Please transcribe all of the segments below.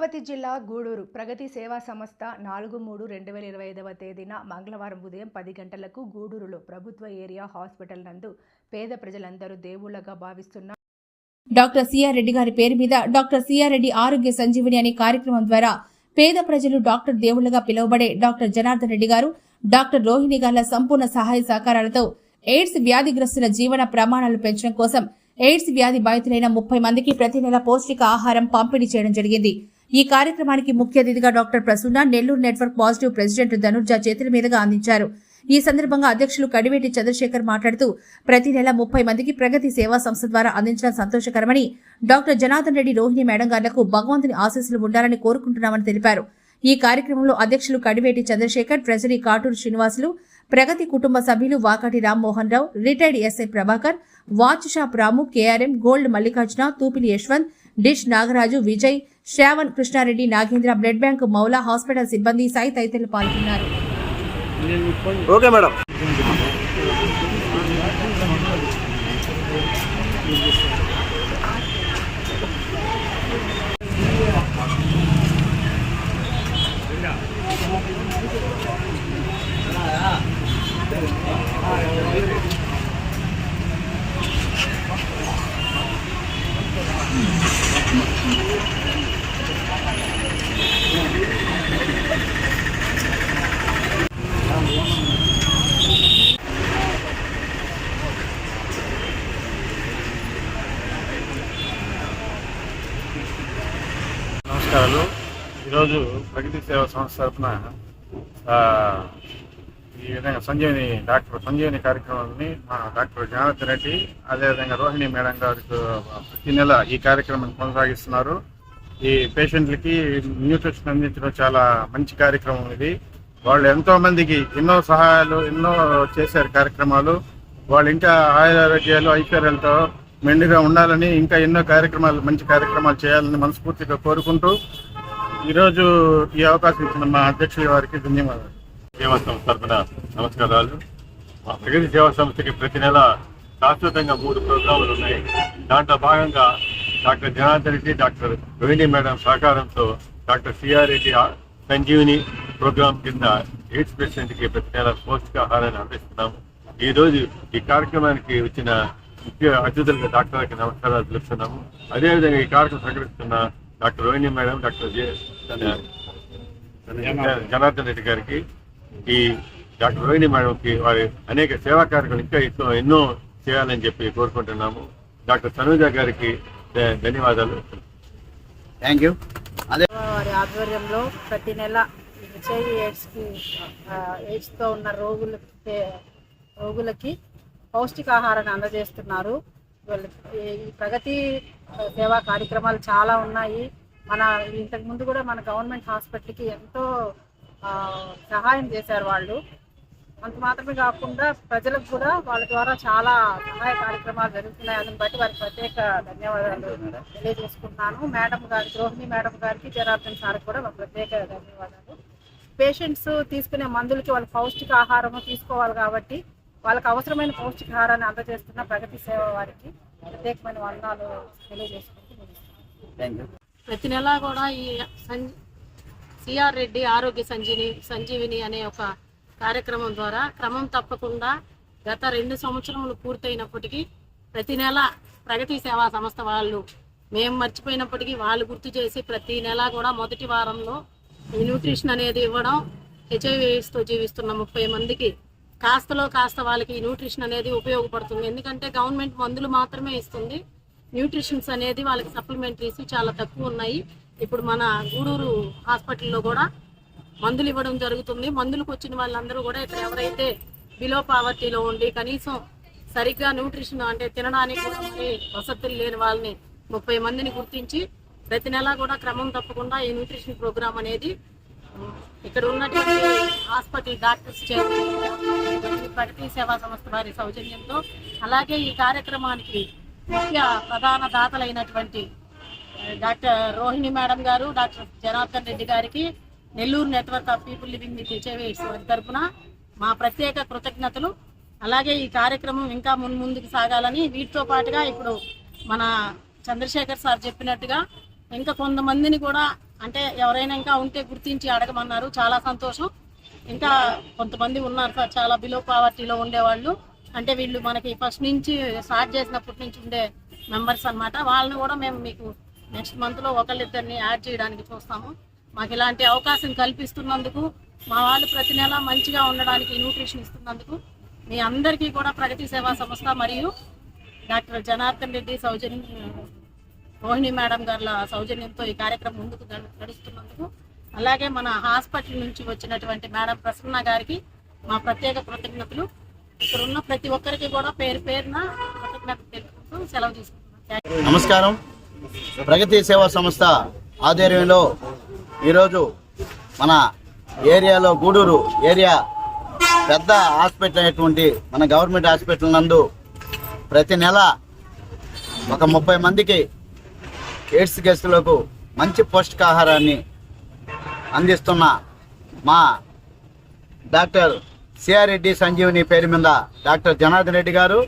తిరుపతి జిల్లా గూడూరు ప్రగతి సేవా సంస్థ నాలుగు మూడు రెండు వేల ఇరవై ఐదవ తేదీన మంగళవారం ఉదయం పది గంటలకు గూడూరులో ప్రభుత్వ ఏరియా హాస్పిటల్ నందు పేద ప్రజలందరూ దేవుళ్ళగా భావిస్తున్న డాక్టర్ సిఆర్ రెడ్డి గారి పేరు మీద డాక్టర్ సిఆర్ రెడ్డి ఆరోగ్య సంజీవని అనే కార్యక్రమం ద్వారా పేద ప్రజలు డాక్టర్ దేవుళ్ళుగా పిలువబడే డాక్టర్ జనార్దన్ రెడ్డి గారు డాక్టర్ రోహిణి గార్ల సంపూర్ణ సహాయ సహకారాలతో ఎయిడ్స్ వ్యాధిగ్రస్తుల జీవన ప్రమాణాలు పెంచడం కోసం ఎయిడ్స్ వ్యాధి బాధితులైన ముప్పై మందికి ప్రతి నెల పౌష్టిక ఆహారం పంపిణీ చేయడం జరిగింది. ఈ కార్యక్రమానికి ముఖ్య అతిథిగా doctor Prasuna Nellore network positive president ధనుర్జ చేతుల మీదుగా అందించారు. ఈ సందర్భంగా అధ్యక్షులు కడివేటి చంద్రశేఖర్ మాట్లాడుతూ ప్రతి నెల ముప్పై మందికి ప్రగతి సేవా సంస్థ ద్వారా అందించడం సంతోషకరమని డాక్టర్ జనార్దన్ రెడ్డి రోహిణి మేడం గారులకు భగవంతుని ఆశీస్సులు ఉండాలని కోరుకుంటున్నామని తెలిపారు. ఈ కార్యక్రమంలో అధ్యక్షులు కడివేటి చంద్రశేఖర్ ట్రెజరీ కాటూరు శ్రీనివాసులు ప్రగతి కుటుంబ సభ్యులు Vakati Rammohan Rao retired SI Prabhakar watch shop Ramu KRM gold Mallikarjuna Thupili Yashwant dish Nagaraju Vijay Shravan Krishnareddy Nagendra blood bank Maula hospital సిబ్బంది సాయి తదితరులు పాల్గొన్నారు. Okay madam. నమస్కారాలు. ఈరోజు ప్రగతి సేవ సంస్థ తరఫున ఈ విధంగా సంజీవని డాక్టర్ సంజీవని కార్యక్రమాన్ని మా డాక్టర్ జనార్దన్ రెడ్డి అదేవిధంగా రోహిణి మేడం గారికి ప్రతి నెల ఈ కార్యక్రమాన్ని కొనసాగిస్తున్నారు. ఈ పేషెంట్లకి న్యూట్రిషన్ అందించడం చాలా మంచి కార్యక్రమం ఇది. వాళ్ళు ఎంతో మందికి ఎన్నో సహాయాలు ఎన్నో చేశారు కార్యక్రమాలు. వాళ్ళు ఇంకా ఆయురారోగ్యాలు ఐశ్వర్యాలతో మెండుగా ఉండాలని ఇంకా ఎన్నో కార్యక్రమాలు మంచి కార్యక్రమాలు చేయాలని మనస్ఫూర్తిగా కోరుకుంటూ ఈరోజు ఈ అవకాశం ఇచ్చిన మా అధ్యక్షుల వారికి ధన్యవాదాలు. సేవా సంస్థ తరఫున నమస్కారాలు. మా ప్రగతి సేవా సంస్థకి ప్రతి నెల శాశ్వతంగా మూడు ప్రోగ్రాములు ఉన్నాయి. దాంట్లో భాగంగా doctor Janardhan Reddy doctor Rohini madam సహకారంతో doctor CR Reddy Sanjeevini programme కింద ఎయిడ్స్ పేషెంట్కి ప్రతి నెల పౌష్టికాహారాన్ని అందిస్తున్నాము ఈ రోజు ఈ కార్యక్రమానికి వచ్చిన ముఖ్య అతిథులకు డాక్టర్లకి నమస్కారాలు తెలుపుతున్నాము. అదేవిధంగా ఈ కార్యక్రమం సహకరిస్తున్న doctor Rohini madam doctor Janardhan Reddy గారికి ఈ డాక్టర్ రోహిణి మేడంకి వారి అనేక సేవా కార్యక్రమాలు ఇంకా ఎన్నో ఎన్నో చేయాలని చెప్పి కోరుకుంటున్నాము. డాక్టర్ తనూజ గారికి ధన్యవాదాలు. Thank you. వారి ఆధ్వర్యంలో ప్రతి నెల హెచ్ఐవి ఎయిడ్స్కి ఎయిడ్స్తో ఉన్న రోగుల రోగులకి పౌష్టికాహారాన్ని అందజేస్తున్నారు. ఈ ప్రగతి సేవా కార్యక్రమాలు చాలా ఉన్నాయి. మన ఇంతకు ముందు కూడా మన గవర్నమెంట్ హాస్పిటల్కి ఎంతో సహాయం చేశారు వాళ్ళు. అంత మాత్రమే కాకుండా ప్రజలకు కూడా వాళ్ళ ద్వారా చాలా సహాయ కార్యక్రమాలు జరుగుతున్నాయి. అందుని బట్టి వారికి ప్రత్యేక ధన్యవాదాలు తెలియజేసుకుంటున్నాను. మేడం గారికి రోహిణి మేడం గారికి జనార్దన్ సార్ కూడా ప్రత్యేక ధన్యవాదాలు. పేషెంట్స్ తీసుకునే మందులకి వాళ్ళు పౌష్టిక ఆహారము తీసుకోవాలి కాబట్టి వాళ్ళకి అవసరమైన పౌష్టికాహారాన్ని అందజేస్తున్న ప్రగతి సేవ వారికి ప్రత్యేకమైన వందనాలు తెలియజేసుకుంటూ ప్రతి నెల కూడా ఈ సిఆర్ రెడ్డి ఆరోగ్య సంజీని సంజీవిని అనే ఒక కార్యక్రమం ద్వారా క్రమం తప్పకుండా గత రెండు సంవత్సరములు పూర్తయినప్పటికీ ప్రతి నెల ప్రగతి సేవా సంస్థ వాళ్ళు మేము మర్చిపోయినప్పటికీ వాళ్ళు గుర్తు చేసి ప్రతి నెల కూడా మొదటి వారంలో ఈ న్యూట్రిషన్ అనేది ఇవ్వడం హెచ్ఐవి ఎయిడ్స్తో జీవిస్తున్న ముప్పై మందికి కాస్తలో కాస్త వాళ్ళకి న్యూట్రిషన్ అనేది ఉపయోగపడుతుంది. ఎందుకంటే గవర్నమెంట్ మందులు మాత్రమే ఇస్తుంది. న్యూట్రిషన్స్ అనేది వాళ్ళకి సప్లిమెంటరీస్ చాలా తక్కువ ఉన్నాయి. ఇప్పుడు మన గూడూరు హాస్పిటల్లో కూడా మందులు ఇవ్వడం జరుగుతుంది. మందులకు వచ్చిన వాళ్ళందరూ కూడా ఇక్కడ ఎవరైతే బిలో పావర్టీలో ఉండి కనీసం సరిగ్గా న్యూట్రిషన్ అంటే తినడానికి కూడా వసతులు లేని వాళ్ళని ముప్పై మందిని గుర్తించి ప్రతి నెలా కూడా క్రమం తప్పకుండా ఈ న్యూట్రిషన్ ప్రోగ్రామ్ అనేది ఇక్కడ ఉన్నటువంటి హాస్పిటల్ డాక్టర్స్ చేత ప్రగతి సేవా సంస్థ వారి సౌజన్యంతో అలాగే ఈ కార్యక్రమానికి ముఖ్య ప్రధాన దాతలైనటువంటి డాక్టర్ రోహిణి మేడం గారు డాక్టర్ జనార్దన్ రెడ్డి గారికి Nellore network of people living with HIV వారి తరఫున మా ప్రత్యేక కృతజ్ఞతలు. అలాగే ఈ కార్యక్రమం ఇంకా మున్ ముందుకు సాగాలని వీటితో పాటుగా ఇప్పుడు మన చంద్రశేఖర్ సార్ చెప్పినట్టుగా ఇంకా కొంతమందిని కూడా అంటే ఎవరైనా ఇంకా ఉంటే గుర్తించి అడగమన్నారు. చాలా సంతోషం. ఇంకా కొంతమంది ఉన్నారు సార్ చాలా బిలో పావర్టీలో ఉండేవాళ్ళు. అంటే వీళ్ళు మనకి ఫస్ట్ నుంచి స్టార్ట్ చేసినప్పటి నుంచి ఉండే మెంబర్స్ అన్నమాట. వాళ్ళని కూడా మేము మీకు నెక్స్ట్ మంత్లో ఒకళ్ళిద్దరిని యాడ్ చేయడానికి చూస్తాము. మాకు ఇలాంటి అవకాశం కల్పిస్తున్నందుకు మా వాళ్ళు ప్రతి నెల మంచిగా ఉండడానికి న్యూట్రిషన్ ఇస్తున్నందుకు మీ అందరికీ కూడా ప్రగతి సేవా సంస్థ మరియు డాక్టర్ జనార్దన్ రెడ్డి సౌజన్యం రోహిణి మేడం గారి సౌజన్యంతో ఈ కార్యక్రమం ముందుకు నడుస్తున్నందుకు అలాగే మన హాస్పిటల్ నుంచి వచ్చినటువంటి మేడం ప్రసన్న గారికి మా ప్రత్యేక కృతజ్ఞతలు. ఇక్కడ ఉన్న ప్రతి ఒక్కరికి కూడా పేరు పేరున కృతజ్ఞతలు తెలుపుకుంటూ సెలవు తీసుకుంటున్నాం. నమస్కారం. ప్రగతి సేవా సంస్థ ఆధ్వర్యంలో ఈరోజు మన ఏరియాలో గూడూరు ఏరియా పెద్ద హాస్పిటల్ అయినటువంటి మన గవర్నమెంట్ హాస్పిటల్ నందు ప్రతి నెల ఒక ముప్పై మందికి ఎయిడ్స్ గెస్టులకు మంచి పౌష్టికాహారాన్ని అందిస్తున్న మా డాక్టర్ సిఆర్ రెడ్డి సంజీవని పేరు మీద డాక్టర్ జనార్దన్ రెడ్డి గారు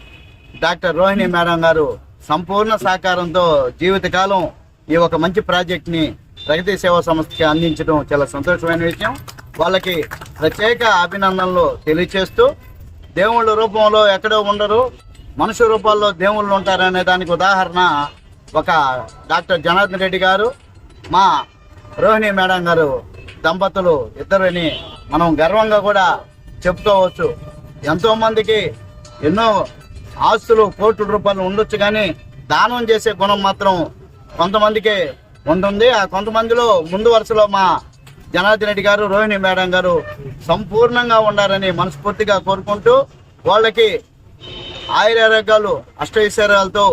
డాక్టర్ రోహిణి మేడం గారు సంపూర్ణ సహకారంతో జీవితకాలం ఈ ఒక మంచి ప్రాజెక్ట్ని ప్రగతి సేవా సంస్థకి అందించడం చాలా సంతోషమైన విషయం. వాళ్ళకి ప్రత్యేక అభినందనలు తెలియచేస్తూ దేవుళ్ళ రూపంలో ఎక్కడో ఉండరు మనుషు రూపాల్లో దేవుళ్ళు ఉంటారనే దానికి ఉదాహరణ ఒక డాక్టర్ జనార్దన్ రెడ్డి గారు మా రోహిణి మేడం గారు దంపతులు ఇద్దరుని మనం గర్వంగా కూడా చెప్పుకోవచ్చు. ఎంతోమందికి ఎన్నో ఆస్తులు కోట్ల రూపాయలు ఉండొచ్చు కానీ దానం చేసే గుణం మాత్రం కొంతమందికి ఉంటుంది. ఆ కొంతమందిలో ముందు వరుసలో మా జనార్దన్ రెడ్డి గారు రోహిణి మేడం గారు సంపూర్ణంగా ఉండాలని మనస్ఫూర్తిగా కోరుకుంటూ వాళ్ళకి ఆయురారోగ్యాలు అష్టైశ్వర్యాలతో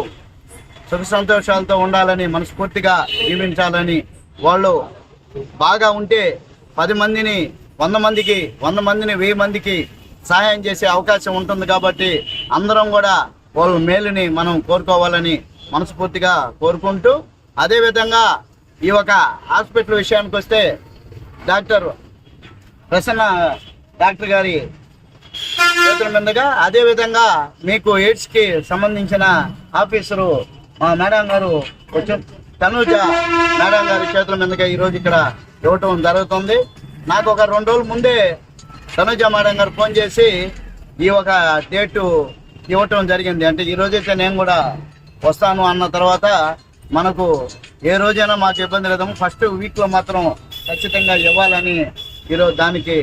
సుఖ సంతోషాలతో ఉండాలని మనస్ఫూర్తిగా జీవించాలని వాళ్ళు బాగా ఉంటే పది మందిని వంద మందికి వంద మందిని వెయ్యి మందికి సహాయం చేసే అవకాశం ఉంటుంది కాబట్టి అందరం కూడా వాళ్ళ మేలుని మనం కోరుకోవాలని మనస్ఫూర్తిగా కోరుకుంటూ అదేవిధంగా ఈ ఒక హాస్పిటల్ విషయానికి వస్తే డాక్టర్ ప్రసన్న డాక్టర్ గారి చేతుల మీదుగా అదేవిధంగా మీకు ఎయిడ్స్కి సంబంధించిన ఆఫీసరు మా మేడం గారు కొంచెం తనూజ మేడం గారి చేతుల మీదుగా ఈరోజు ఇక్కడ ఇవ్వటం జరుగుతుంది. నాకు ఒక రెండు రోజుల ముందే తనూజ మేడం గారు ఫోన్ చేసి ఈ ఒక డేటు ఇవ్వటం జరిగింది. అంటే ఈ రోజైతే నేను కూడా వస్తాను అన్న తర్వాత మనకు ఏ రోజైనా మాకు ఇబ్బంది లేదు ఫస్ట్ వీక్లో మాత్రం ఖచ్చితంగా ఇవ్వాలని ఈరోజు దానికి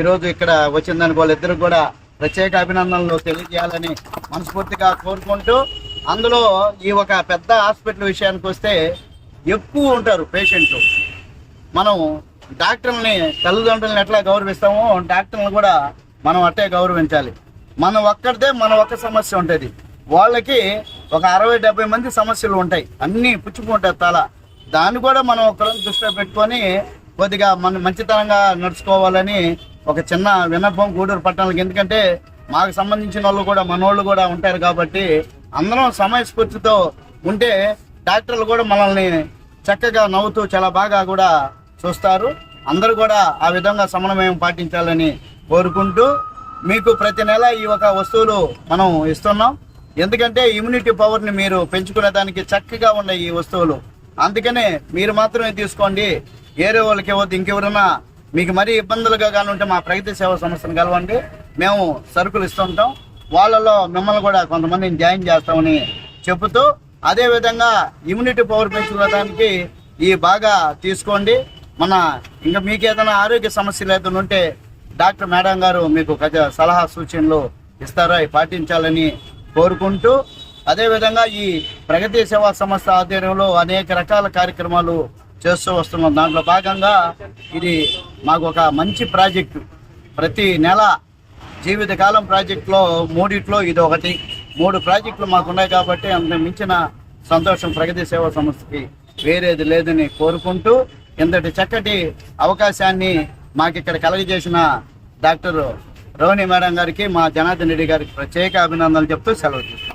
ఈరోజు ఇక్కడ వచ్చిందని దానికి కూడా ప్రత్యేక అభినందనలు తెలియజేయాలని మనస్ఫూర్తిగా కోరుకుంటూ అందులో ఈ ఒక పెద్ద హాస్పిటల్ విషయానికి వస్తే ఎక్కువ ఉంటారు పేషెంట్లు. మనం డాక్టర్ని తల్లిదండ్రులను ఎట్లా గౌరవిస్తామో డాక్టర్లను కూడా మనం అట్టే గౌరవించాలి. మనం ఒక్కడితే మన ఒక్క సమస్య ఉంటుంది. వాళ్ళకి ఒక అరవై డెబ్బై మంది సమస్యలు ఉంటాయి. అన్నీ పుచ్చుకుంటారు తల. దాన్ని కూడా మనం ఒకరోజు దృష్టిలో పెట్టుకొని కొద్దిగా మన మంచితనంగా నడుచుకోవాలని ఒక చిన్న విన్నపం గూడూరు పట్టణాలకు. ఎందుకంటే మాకు సంబంధించిన వాళ్ళు కూడా మనోళ్ళు కూడా ఉంటారు కాబట్టి అందరం సమయస్ఫూర్తితో ఉంటే డాక్టర్లు కూడా మనల్ని చక్కగా నవ్వుతూ చాలా బాగా కూడా చూస్తారు. అందరూ కూడా ఆ విధంగా సమన్వయం పాటించాలని కోరుకుంటూ మీకు ప్రతి నెల ఈ ఒక వస్తువులు మనం ఇస్తున్నాం. ఎందుకంటే ఇమ్యూనిటీ పవర్ని మీరు పెంచుకునే దానికి చక్కగా ఉన్నాయి ఈ వస్తువులు. అందుకనే మీరు మాత్రమే తీసుకోండి. వేరే వాళ్ళకి ఇవ్వద్దు. ఇంకెవరైనా మీకు మరీ ఇబ్బందులుగా కానీ ఉంటే మా ప్రగతి సేవా సంస్థను కలవండి. మేము సరుకులు ఇస్తుంటాం వాళ్ళలో మిమ్మల్ని కూడా కొంతమందిని జాయిన్ చేస్తామని చెబుతూ అదేవిధంగా ఇమ్యూనిటీ పవర్ పెంచుకోవడానికి ఈ బాగా తీసుకోండి. మన ఇంకా మీకు ఏదైనా ఆరోగ్య సమస్యలు ఏదైనా ఉంటే డాక్టర్ మేడం గారు మీకు సలహా సూచనలు ఇస్తారో? పాటించాలని కోరుకుంటూ అదేవిధంగా ఈ ప్రగతి సేవా సంస్థ ఆధ్వర్యంలో అనేక రకాల కార్యక్రమాలు చేస్తూ వస్తున్నాం. దాంట్లో భాగంగా ఇది మాకు ఒక మంచి ప్రాజెక్టు. ప్రతి నెల జీవితకాలం ప్రాజెక్టులో మూడిట్లో ఇది ఒకటి మూడు ప్రాజెక్టులు మాకు ఉన్నాయి కాబట్టి అంత మించిన సంతోషం ప్రగతి సేవా సంస్థకి వేరేది లేదని కోరుకుంటూ ఇంతటి చక్కటి అవకాశాన్ని మాకు ఇక్కడ కలగజేసిన డాక్టర్ రోహిణి మేడం గారికి మా జనార్దన్ రెడ్డి గారికి ప్రత్యేక అభినందనలు చెప్తూ సెలవు